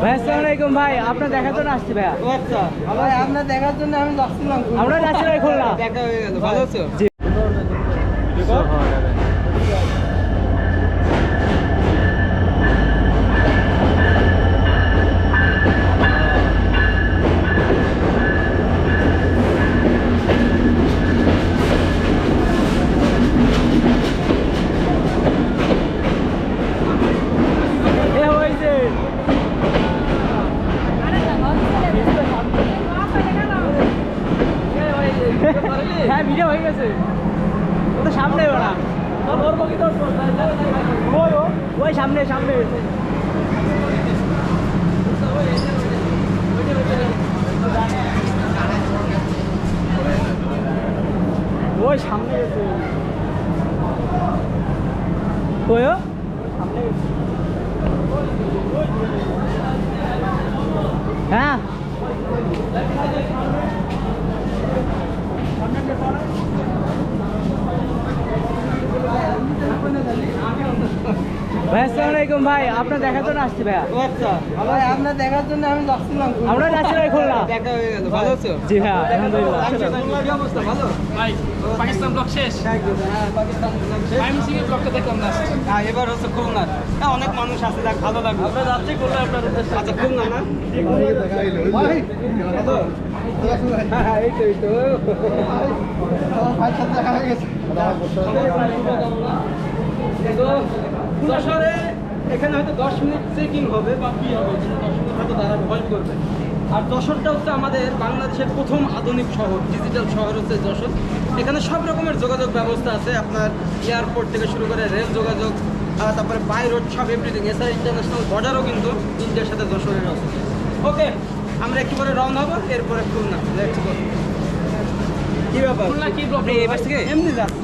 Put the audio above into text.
ভাই আসসালামু আলাইকুম ভাই আপনার দেখার জন্য আসছি ভাইয়া। আচ্ছা। ভাই আপনার দেখার জন্য আমি যাচ্ছিলাম। আমরা যাচ্ছি ভাই খুলনা। দেখা হয়ে গেল ভালো আছো? জি। হ্যাঁ ভিডিও হয়ে গেছে ও তো সামনে ওরা ওই সামনে সামনে ওই সামনে গেছে ওই ও? সামনে গেছে। হ্যাঁ ভাই আসসালামু আলাইকুম ভাই আপনার দেখার জন্য আসছি ভাইয়া আচ্ছা ভাই আপনার দেখার জন্য আমি যাচ্ছিলাম আমরা যাচ্ছি ভাই খুলনা দেখা হয়ে গেল ভালো আছো জি ভাইয়া আলহামদুলিল্লাহ কি অবস্থা ভালো ভাই পাকিস্তান ব্লক শেষ হ্যাঁ পাকিস্তান আমি সিং ব্লকটা দেখলাম না হ্যাঁ এবার হচ্ছে খুলনা হ্যাঁ অনেক মানুষ আছে দেখ ভালো লাগবে আমরা যাচ্ছি খুলনা আপনার আচ্ছা খুলনা না হ্যাঁ হ্যাঁ এই তো এই তো তো যশোরে এখানে হয়তো দশ মিনিট চেকিং হবে বা কি হবে দশ মিনিট হয়তো তারা ভয় করবে। আর যশোরটা হচ্ছে আমাদের বাংলাদেশের প্রথম আধুনিক শহর ডিজিটাল শহর হচ্ছে যশোর। এখানে সব রকমের যোগাযোগ ব্যবস্থা আছে আপনার এয়ারপোর্ট থেকে শুরু করে রেল যোগাযোগ তারপরে বাই রোড সব এভরিথিং এছাড়া ইন্টারন্যাশনাল বর্ডারও কিন্তু ইন্ডিয়ার সাথে যশোরের আছে ওকে আমরা একেবারে রওনা হব এরপরে খুলনা। কি ব্যাপার? খুলনা কি? এবার থেকে? এমনি যাচ্ছে।